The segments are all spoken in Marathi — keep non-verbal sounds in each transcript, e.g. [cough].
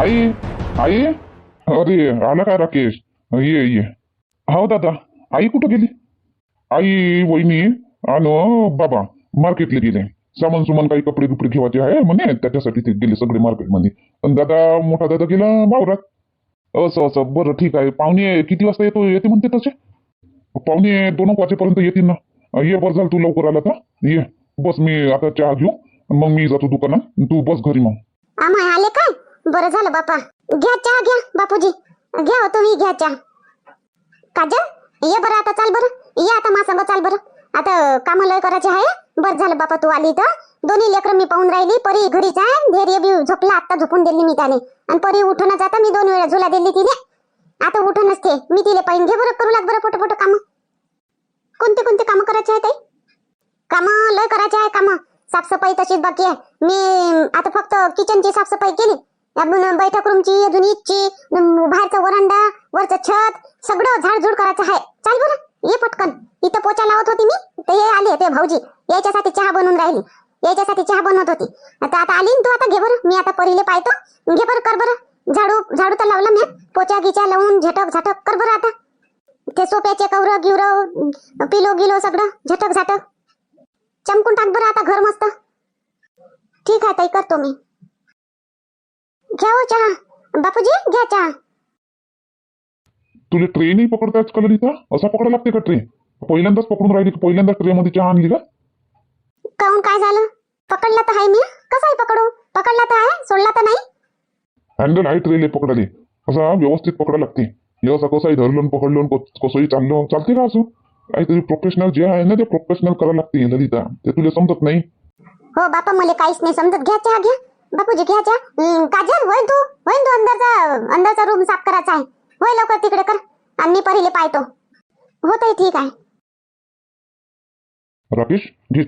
आई आई? अरे आला काय राकेश? ये ये. हो दादा आई कुठं गेली? आई वहिनी आणि बाबा मार्केटला गेले. सामान सुमान काही कपडे दुपडे घेवायचे आहे म्हणे त्याच्यासाठी ते गेले सगळे मार्केटमध्ये पण दादा मोठा दादा गेला वावरात. असं असं बरं ठीक आहे. पाहुणे किती वाजता येतो येते म्हणते तसे? पाहुणे दोन एक वाजेपर्यंत येतील ना. ये बरं झालं तू लवकर आला तर ये. बस मी आता चहा घेऊ. मग मी जातो दुकानात. तू बस घरी मग. आम्हा आले बरं झालं बापा. घ्या चहा घ्या बापूजी. घ्या हो तुम्ही घ्या चहा. काजल ये बरं आता चाल बरं. ये आता मासंग चाल बरं. आता काम लय करायचे आहे. बरं झालं बापा तू आली तर. दोन्ही लेकरं मी पाहून राहिली. परी घरीच आहे. धैर्य बी झोपला आता झोपून दिली मी त्याने. आणि परी उठून जाता मी दोन वेळा झुला दिली तिने. आता उठूनच ते. मी तिला पाहिजे घे बरं करू लाग बरं फोटो फोटो काम. कोणते कोणते काम करायचे आहे ताई? काम लय करायचे आहे काम. साफसफाई तशीच बाकी आहे. मी आता फक्त किचनची साफसफाई केली. अजून बैठक रूमची अजून ईदची बाहेरचा वरांडा वरचं छत सगळं झाडझूड करायचं आहे. चाल बरं ये पटकन. इथं पोचा लावत होती मी तर हे आले ते भाऊजी. याच्यासाठी चहा बनवून राहिली. याच्यासाठी चहा बनवत होती. आता आता आली तू आता? घे बरं. मी आता परीले पाहतो. घे बरं कर बरं. झाडू झाडू तर लावला मी. पोचा गिचा लावून झटक झटक. कर बरं आता. ते सोप्याचे कवर गिवर पिलो गिलो सगळं. झटक झटक. चमकून टाक बरं आता घर मस्त. ठीक आहे ताई करतो मी. घ्या हो चहा. बापूजी घ्या चहा. तुला ट्रेनही पकडताच का ललिता असा पकडा लागते का ट्रेन पहिल्यांदाच पकडून राहिली का पहिल्यांदाच ट्रेनमध्ये चहा आणली का? काहून काय झालं? पकडला तर आहे मी. कसाही पकडू? पकडला तर आहे सोडला तर नाही? हँडल आहे ट्रेन पकडाले असा व्यवस्थित पकडा लागते. हे असं कसंही धरलं पकडलं कसंही चाललं चालते का असं? काहीतरी प्रोफेशनल जे आहे ना ते प्रोफेशनल करावं लागते ललिता ते तुला समजत नाही? हो बापा मला काहीच नाही समजत. घ्या चहा घ्या. बापूजी घ्या चहा. हं, काजल होय तू? होय तू अंदरचा अंदरचा रूम साफ करायचा आहे. होय लवकर तिकडे कर. आणि मी पहिले पाहतो. हो ताई ठीक आहे. राकेश घे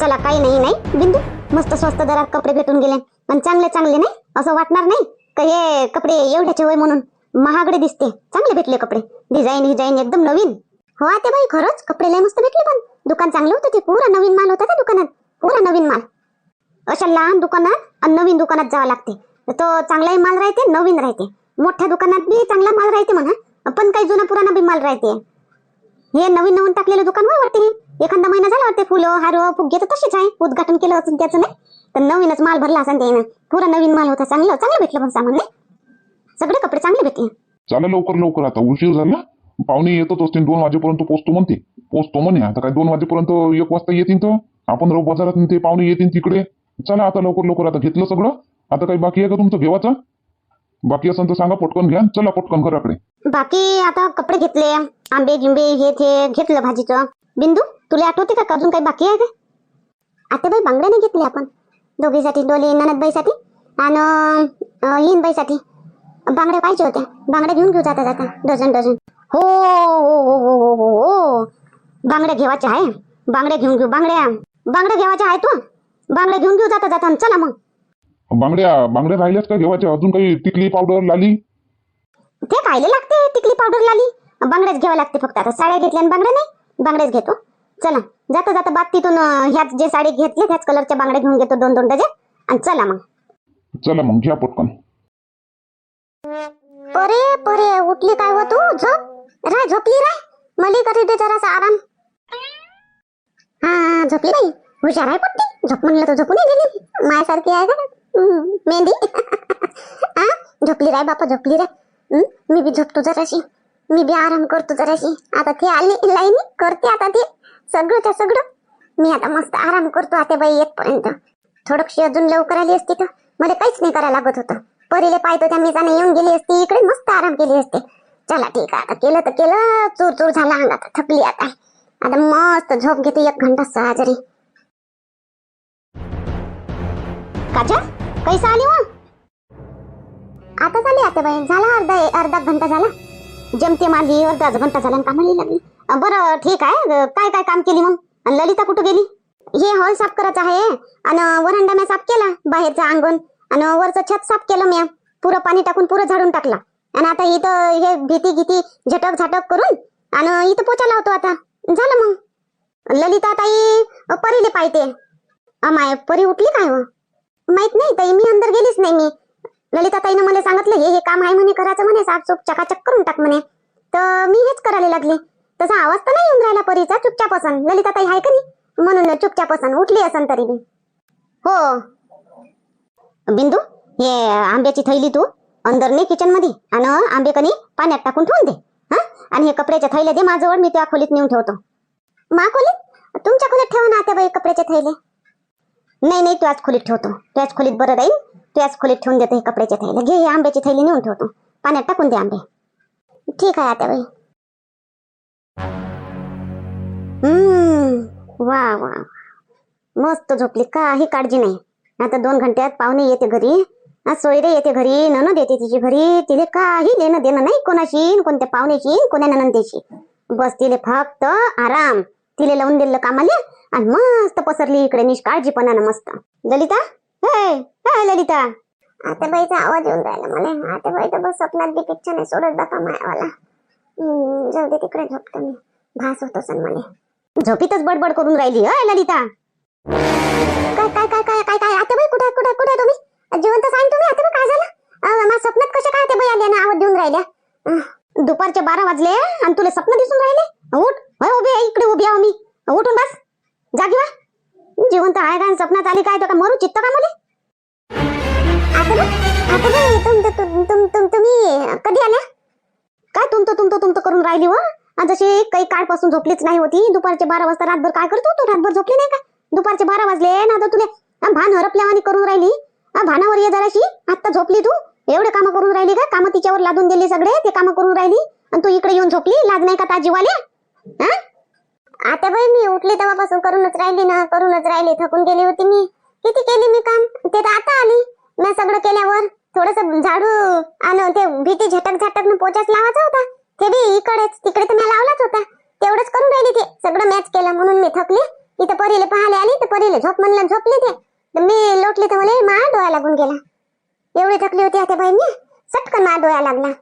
चला काही नाही नाही. बिंदू मस्त स्वस्त दरात कपडे भेटून गेले. पण चांगले चांगले नाही? असं वाटणार नाही? का हे कपडे एवढ्याचे वय म्हणून महागडे दिसते? चांगले भेटले कपडे. डिझाईन डिझाईन एकदम नवीन. हो ते बाई खरंच? कपडे लय मस्त भेटले पण. दुकान चांगलं होतं ते पुरा नवीन माल होता त्या दुकानात. पुरा नवीन माल. अशा लहान दुकानात आणि नवीन दुकानात जावं लागते. तर तो चांगलाही माल राहते नवीन राहते. मोठ्या दुकानात बी चांगला माल राहते म्हणा. पण काही जुना पुराणा बी माल राहते. हे नवीन नवीन टाकलेलं दुकान होय वाटते एखादा महिना झाला वाटते फुलं हार फुगे तर तसेच आहे. उद्घाटन केलं असून त्याचं नाही. तर नवीनच माल भरला असं त्यानं. पुरा नवीन माल होता चांगलं चांगलं भेटलं पण सामान नाही. सगळे कपडे चांगले भेटले. चला लवकर लवकर. आता उशीर झाला पाहुणे येतच असतील दोन वाजेपर्यंत पोहोचतो म्हणते. पोचतो म्हणे. आता काय दोन वाजेपर्यंत एक वाजता येतील तर आपण राहू बाजारात ते पाहुणे येतील तिकडे. चला आता लवकर लवकर. आता घेतलं सगळं. आता काही बाकी आहे का तुमचं घेवाचं? बाकी असेल तर सांगा पटकन घ्या. चला पटकन घराकडे बाकी आता कपडे घेतले आंबे गिंबे हे ते घेतलं भाजीचं. बिंदू तुला आठवते का अजून काही बाकी आहे का? आता बाई बांगड्या नाही घेतले आपण. दोघीसाठी डोली ननदबाईसाठी आणि हिनबाईसाठी बांगड्या पाहिजे होत्या. बांगड्या घेऊन घेऊ जाता जाता डझन डझन. हो हो हो हो हो हो हो. बांगड्या घेवायच्या आहे? बांगड्या घेऊन घेऊ बांगड्या. बांगड्या घेवायच्या आहे तू? बांगड्या घेऊन घेऊ जाता जाता चला मग. बांगड्या बांगड्या राहिल्याच का घेवायच्या? अजून काही टिकली पावडर लाली? ते खायला लागते टिकली पावडर लाली. बांगड्याच घ्यावं लागते फक्त. आता साड्या घेतल्या बांगड्या नाही बांगड्याच घेतो. चला जाता जाता बाग तिथून ह्याच जे साडी घेतली त्याच कलरच्या बांगड्या घेऊन घेतो दोन दोन डझन आणि चला मग. चला मग घ्या पटकन. परे परे उठली काय हो तू? झोप. राय झोपली राय मली करी दे जरासा आराम. हा झोपली बाई. हुशार आहे पट्टी. झोप म्हणलं तर झोपून गेली. मायासारखी आहे का मेहंदी. [laughs] हा झोपली राय बापा झोपली राय. मी बी झोपतो जराशी. मी बी आराम करतो जराशी. आता ते आली लाईनी करते आता ते. सगळं सगळं. मी आता मस्त आराम करतो आता बाई येतपर्यंत. थोडंशी अजून लवकर आली असती तर मला काहीच नाही करायला लागत होतं. परीले पाहतो त्या मीचाने येऊन गेली असती इकडे मस्त आराम केली असते. चला ठीक आहे आता केलं तर केलं. चूर चूर झाला अंग आता थकली आता. आता मस्त झोप घेते एक घंटा सहजरी काजा कैसा आली हो? आता झाली आता बाई झाला अर्धा अर्धा घंटा झाला. जमते माझी अर्धा घंटा झाला आणि कामाला लागली. बरं ठीक आहे. काय काय काम केली मग? आणि ललिता कुठं गेली? हे हॉल साफ करायचं आहे. आणि वरांडा मी साफ केला बाहेरचं अंगण. आणि वरचं छत साफ केलं मी पुरं पाणी टाकून पुरं झाडून टाकला. आणि आता इथं हे भीती गीती झटक झटक करून आणि इथं पोचा लावतो आता. झालं मग. ललिता ताई परीले पाहिजे. अमाय परी उठली काय हो? माहीत नाही ताई मी अंदर गेलीच नाही मी. ललिता ताईनं मला सांगितलं हे हे काम आहे म्हणे करायचं म्हणे साफसूफ चकाचक करून टाक म्हणे. तर मी हेच करायला लागले. तसा आवाज तर नाही येऊन राहिला परीचा चुपचाप असन ललिता ताई आहे का नाही? म्हणून चुपचाप असन उठली असन तरी बी. हो. बिंदू हे आंब्याची थैली तू अंदर ने किचनमध्ये आणि आंबे कनी पाण्यात टाकून ठेवून दे. हा? आणि हे कपड्याच्या थैल्या दे माझ्याजवळ मी त्या खोलीत नेऊन ठेवतो. मा खोलीत? तुमच्या खोलीत ठेवा ना त्या बाई कपड्याचे थैले नाही नाही त्याच खोलीत ठेवतो. त्याच खोलीत बरं राहील. त्याच खोलीत ठेवून देतो हे कपड्याचे थैले घे हे आंब्याची थैली नेऊन ठेवतो. पाण्यात टाकून दे आंबे. ठीक आहे आता बाई. वा वा. मस्त झोपली. काही काळजी नाही. आता दोन घंट्यात पाहुणे येते घरी. आज सोयरे येते घरी ननद येते तिची घरी. तिले काही लेणं देणं नाही कोणाशी कोणत्या पाहुण्याशी न कोण्या ननंदेशी बस तिले फक्त आराम. तिले लावून दिलं कामाले आणि मस्त पसरली इकडे निष्काळजीपणानं मस्त. ललिता? हे काय ललिता. आता बाईचा आवाज येऊन राहिला मला. आता बाई तर बस स्वप्नात बी पिक्चर नाही सोडत बापा मायावाला. जाऊ दे तिकडे झोपतो मी भास होतो सण मला. झोपीतच बडबड करून राहिली हय ललिता. काय काय काय काय काय काय? आता बाई कुठे कुठे कुठे तुम्ही? जिवंत सांग तुम्ही आता काय झालं? अं, माझ्या स्वप्नात कशा काय ते बाई आल्या ना आवाज देऊन राहिल्या दुपारचे बारा वाजले आणि तुला स्वप्न दिसून राहिले? उठ होय उभी आहे इकडे उभी आहे मी. उठून बस. जागी वा जिवंत आहे का आणि स्वप्नात आली काय? तो का मरू चित्त का मला? आता तुम- तुम्ही कधी आल्या? काय तुमचं तुमचं तुमचं करून राहिली हो? व जशी काही काळपासून झोपलीच नाही होती दुपारचे बारा वाजता रातभर काय करतो तू रातभर झोपली नाही का? दुपारचे बारा वाजले ना आता तुले भान हरपल्यावानी करून राहिली. भानावर ये जराशी. आता झोपली तू. एवढे काम करून राहिली का? काम तिच्यावर लादून दिली सगळे ते काम करून राहिली. आणि तू इकडे येऊन झोपली? लाज नाही का ताजीवाले हा? आता बाई मी उठली तेव्हापासून करूनच राहिली ना करूनच राहिली. थकून गेली होती मी. किती केली मी काम? ते तर आता आली. मी सगळं केल्यावर थोडस झाडू आणि ते भीती झटक झटक पोचाच लावायचा होता. ते बी इकडेच तिकडे तर मी लावलाच होता. तेवढंच करून राहिली ते. सगळं मॅच केलं म्हणून मी थकली. इथं परीले पाहायला आली तर परीले झोप म्हणलं झोपली ते. मी लोटली तर मला मा डोळा लागून गेला. एवढी थकली होती आता बाई मी सटकन मा डोळा लागला.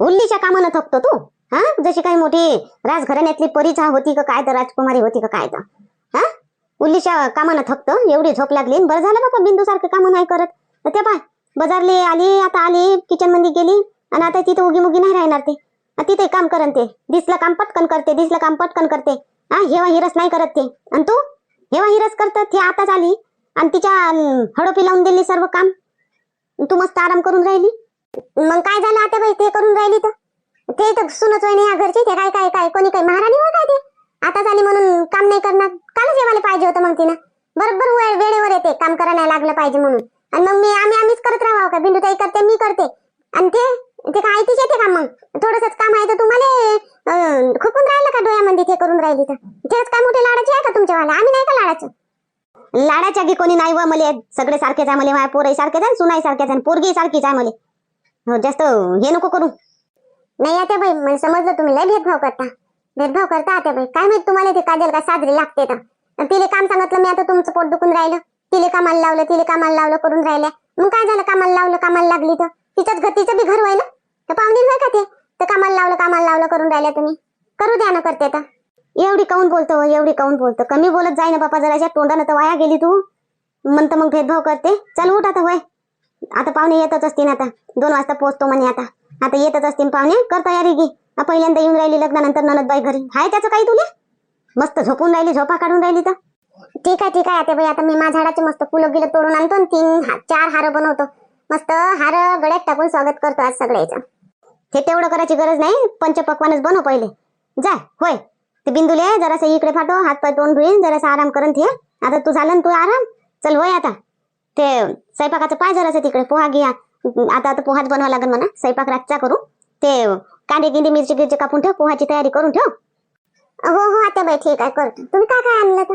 उल्लीच्या कामानं थकतो तू हा? जशी काही मोठी राजघराण्यातली परीचा होती का काय तर राजकुमारी होती का काय तर हा? उल्लीच्या कामानं थकतो एवढी झोप लागली बरं झालं बाबा बिंदू सारखं कामं नाही करत. तर ते पाय बजारले आली आता आली किचनमध्ये गेली आणि आता तिथे उगी मुगी नाही राहणार ते. तिथे काम करन ते दिसलं काम पटकन करते दिसलं काम पटकन करते. हा हेवा हिरस नाही करत ते. आणि तू हेवा हिरस करत ते आताच आली. आणि तिच्या अं, हडोपी लावून दिली सर्व काम. तू मस्त आराम करून राहिली. मग काय झालं आता बाई? ते करून राहिली तर. ते तर सुनच होय नाही या घरची ते काय काय काय कोणी काय महाराणी होय काय ते? आता झाली म्हणून काम नाही करणार. कालच जेवायला पाहिजे होतं मग तिनं. बरोबर वेळेवर येते काम करायला लागलं पाहिजे म्हणून. आणि मग मी आम्ही आम्हीच करत राहावं का? बिंदुताई करते मी करते. आणि ते ते काय आयतीच येते का मग? थोडंसंच काम आहे तर तुम्हाला खुपून राहिलं का डोळ्यामध्ये ते करून राहिली तर? तेच काम मोठे लाडाचे आहे का तुमच्यावाला आम्ही नाही का लाडाचं? लाडाच्या गी कोणी नाही व मले सगळे सारखेच आहे मले माझ्या पोरही सारखेच आहे सुनाई सारखेच आहे पोरगी सारखीच आहे मले हो, जास्त हे नको करू. नाही आता बाई मला समजलं तुम्ही लय भेदभाव करता. भेदभाव करता आता बाई. काय माहीत तुम्हाला ते काजल का साजरी लागते तर. तिले काम सांगितलं मी आता तुमचं पोट दुखून राहिलं. तिले कामाला लावलं तिले कामाला लावलं करून राहिल्या. मग काय झालं कामाला लावलं कामाला लागली तर? तिच्याच घर तिचं बी घर व्हायला? तर पाहुणे नाही का ते? तर कामाला लावलं कामाला लावलं करून राहिल्या तुम्ही. करू द्या ना करते तर. एवढी काऊन बोलतो एवढी काऊन बोलतो? कमी बोलत जाय ना बापा जराच्या तोंडानं तर वाया गेली तू. म्हणतं मग भेदभाव करते. चल उठ आता होय. आता पाहुणे येतच असतील आता. दोन वाजता पोहोचतो म्हणे आता. आता येतच असतील पाहुणे. कर तयारी घे. पहिल्यांदा येऊन राहिली लग्नानंतर ननदबाई घरी. हाय त्याचं काही तुला? मस्त झोपून राहिली झोपा काढून राहिली तर. ठीक आहे ठीक आहे आता बाई आता मी माझ्या झाडाचे मस्त फुलं गिलं तोडून आणतो आणि तीन चार हार बनवतो. मस्त हार गळ्यात टाकून स्वागत करतो आज सगळ्याचं. हे तेवढं करायची गरज नाही. पंचपक्वानच बनव पहिले. जा होय. ते बिंदुले जरासं इकडे फाटो हात पाय तोंड धुईन जरासा आराम करून ठे आता तू झालं ना तू आराम? चल वय आता. ते स्वयंपाकाचं पाय जरासं तिकडे पोहा घ्या आता आता पोहाच बनवा लागेल म्हणा. स्वयंपाक रातचा करू. ते कांदे गिंदे मिरची गिरची कापून ठेव पोहाची तयारी करून ठेव. हो हो आता बाई ठीक आहे करतो. तुम्ही काय काय आणलं का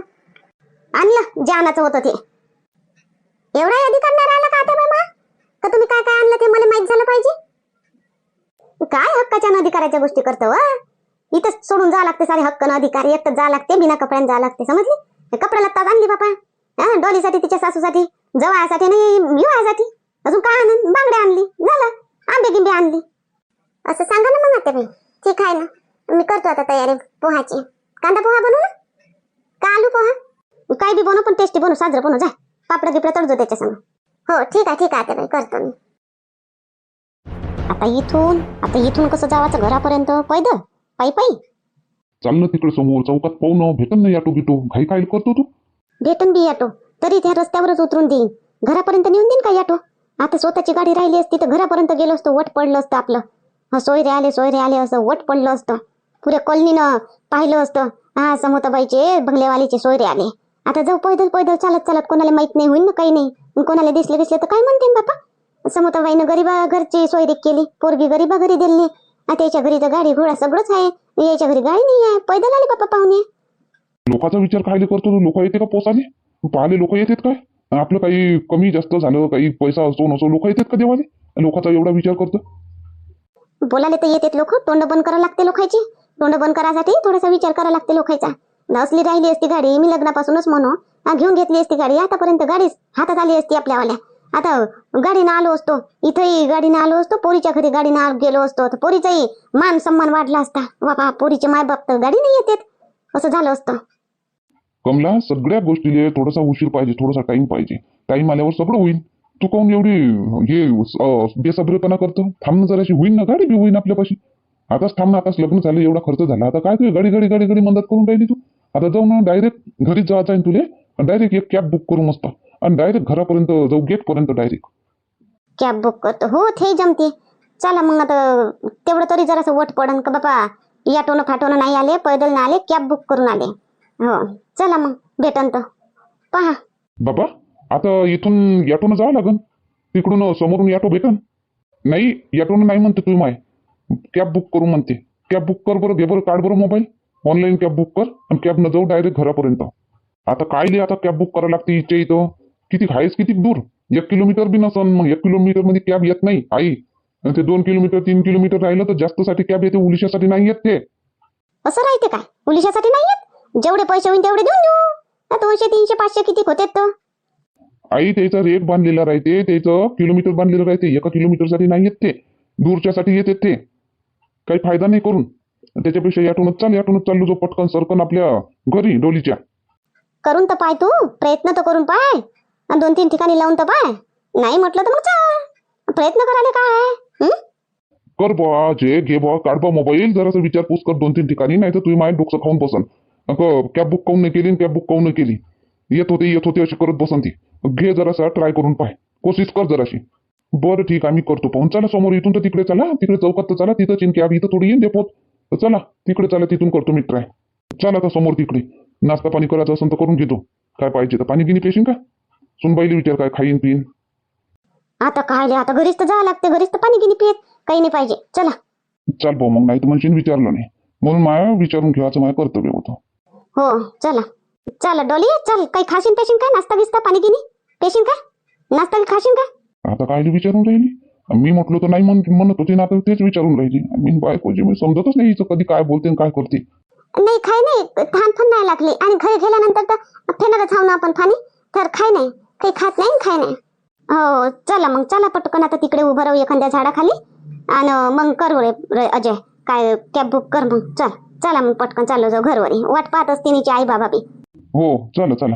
आणलं जे आणायचं होतं ते. एवढा यादी करणार आला का आता बाई का तुम्ही काय काय आणलं ते मला माहीत झालं पाहिजे? काय हक्काच्या अधिकाराच्या गोष्टी करतो वा इथंच सोडून जावं लागते सारे हक्क न अधिकार एकटं जा लागते बिना कपड्यान जावं लागते समजली? कपडा लागतात आणली बापा. हा डॉलीसाठी तिच्या सासूसाठी जवासाठी नाही विवाहासाठी अजून काय आणून? बांगड्या आणली झालं. आंबे गिंबे आणली. असं सांगा ना मग आता मी. ठीक आहे ना. मी करतो आता तयारी पोहाची. कांदा पोहा बनवू ना? का आलू पोहा? काय बी बनव पण टेस्टी बनवू साजरं बनवू जा. पापड गिपडा तडजो त्याच्या हो ठीक आहे ठीक आहे आत्याबाई करतो मी. आता इथून आता इथून कसं जावाचं घरापर्यंत? पैदल? पायी पायी. चाल ना तिकडे समोर चौकात पाहू ना भेटन नाही ऑटो गिटो घाई काय करतो तू? भेटून बी ऑटो तरी त्या रस्त्यावरच उतरून देईन. घरापर्यंत नेऊन देईन का ऑटो आता स्वतःची गाडी राहिली असती तर घरापर्यंत गेलो असतो वट पडलं असतं आपलं. हा सोयरे आले सोयरे आले असं वट पडलं असतं. पुऱ्या कॉलनीनं पाहिलं असतं. हा समोताबाईचे बंगलेवालीचे सोयरे आले. आता जाऊ पैदल पैदल चालत चालत कोणाला माहीत नाही होईल ना काही नाही. कोणाला दिसले दिसले तर काय म्हणते बापा? समोताबाईनं गरीबा घरची सोयरी केली पोरगी गरीबा घरी दिली. आता याच्या घरी तर गाडी घोडा सगळंच आहे. याच्या घरी गाडी नाही आहे. पैदल आले बापा पाहुणे. लोकांचा विचार खायला करतो लोक येते का पोसाले पाहिले लोक येतात काय? आपलं काही कमी जास्त झालं काही पैसा असतो नसो लोक येतात का देवाले लोकांचा एवढा विचार करतो? बोलायला तर येतात लोक. तोंड बंद करावं लागते लोकांची. तोंड बंद करायसाठी थोडासा विचार करावा लागते लोकांचा. असली राहिली असती गाडी मी लग्नापासूनच म्हणू. घेऊन घेतली असती गाडी. आतापर्यंत गाडीच हातात आली असती आपल्यावाल्या. आता गाडीनं आलो असतो. इथंही गाडीनं आलो असतो. पोरीच्या घरी गाडीनं गेलो असतो. तर पोरीचाही मान सन्मान वाढला असता. बाबा पोरीचे मायबाप तर गाडीने येतात. असं झालं असतं. कमला सगळ्या गोष्टीले थोडासा उशीर पाहिजे. थोडासा टाइम पाहिजे. टाइम आल्यावर सगळं होईल. तू काऊन एवढी हे बेसब्रेपणा करतो? थांबणं जराशी होईल ना? गाडी बी होईल आपल्यापाशी. आताच थांब ना. आताच लग्न झालं. एवढा खर्च झाला. आता काय तू गाडी गाडी गाडी गाडी मदत करून राहिली तू? आता जाऊ ना. डायरेक्ट घरीच जायचं आहे तुले. डायरेक्ट एक कॅब बुक करू मस्त आणि डायरेक्ट घरापर्यंत जाऊ गेट पर्यंत डायरेक्ट कॅब बुक करतो. हो ते जमते. चला मग आता तेवढं तरी जरासं वट पडन का बाबा याटोनं फाटोनं नाही आले पैदल नाही आले कॅब बुक करून आले. हो चला मग भेटन तर. पहा. बाबा आता इथून याटोनं जावं लागन. तिकडून समोरून याटो भेटन. नाही याटोनं नाही म्हणते तुम्ही माय. कॅब बुक करू म्हणते. कॅब बुक कर बरं घे बरं काढ बरं मोबाईल ऑनलाईन कॅब बुक कर आणि कॅबनं जाऊ डायरेक्ट घरापर्यंत. आता काय लिहि आता कॅब बुक करावं लागते इथे इथं? किती आहेस किती दूर? एक किलोमीटर बी नसन मग एक किलोमीटरमध्ये कॅब येत नाही आई. आणि ते दोन किलोमीटर तीन किलोमीटर राहिलं तर जास्तसाठी कॅब येते उलिशासाठी नाही येत ते. असं राहते काय पोलिसासाठी नाही येत? जेवढे पैसे होईल तेवढे देऊन देऊ. दोनशे तीनशे पाचशे किती होते आई त्याचा रेट बांधलेला राहते त्याचं किलोमीटर बांधलेलं राहते एका किलोमीटरसाठी नाही येत ते. दूरच्यासाठी येते ते. काही फायदा नाही करून. त्याच्यापेक्षा याटूनच चाल याटूनच चाललो जो पटकन सरकन आपल्या घरी डोलीच्या. करून तर पाय तू प्रयत्न तर करून पाय. दोन तीन ठिकाणी लावून तर पाय. नाही म्हटलं तर मग चाल. प्रयत्न करायला काय कर बा जे घे बा काढ बा मोबाईल. जरासं विचारपूस कर दोन तीन ठिकाणी नाही तर तुम्ही माझ्या डोकं खाऊन बसन. कॅब बुक काऊन नाही केली कॅब बुक काऊन नाही केली? येत होते येत होते अशी करत बसन ती. घे जरासा ट्राय करून पाय. कोशिश कर जराशी. बरं ठीक आहे मी करतो. पाहून चला समोर इथून तर तिकडे चला. तिकडे चौकात तर चला. तिथं चिंकी आम्ही इथं थोडी येईन देपोत चला तिकडे चला तिथून करतो मी ट्राय चला आता समोर तिकडे. नाश्ता पाणी करायचं असेल तर करून घेतो. काय पाहिजे तर पाणी गिनी पेशीन का? सुनबाईला विचार काय खाईन पिईन? आता काय आता घरीच तर जावं लागते घरीच तर पाणी गिनी पियत. काही नाही पाहिजे. चला. चाल भाऊ मग नाही तर म्हणशील विचारलं नाही. म्हणून माया विचारून घ्यायचं माझं कर्तव्य होतं. हो चला. चला डॉली चल. काही खाशीन पेशीन काय? नाश्ता गिस्ता पाणी गिनी पेशीन का? नाश्ता बी खाशीन का? आता काय विचारून राहिली? मी म्हटलो तर नाही म्हण- म्हणत होती ना आता तेच विचारून राहिली. मी बायकोची मी समजतच नाही हिचं कधी काय बोलते आणि काय करते. नाही खाय नाही. थान पण नाही लागली. आणि घरी गेल्यानंतर तर फेनरच हाव ना आपण फानी तर खाय नाही. काही खात नाही खाय नाही हो चला मग चला पटकन. आता तिकडे उभं राहू एखाद्या झाडाखाली. आणि मग कर रे रे अजय. काय कॅब बुक कर मग. चल चला मग पटकन. चाललो जाऊ घरवरी. वाट पाहत असते तिची आई बाबा बी. हो चला चला.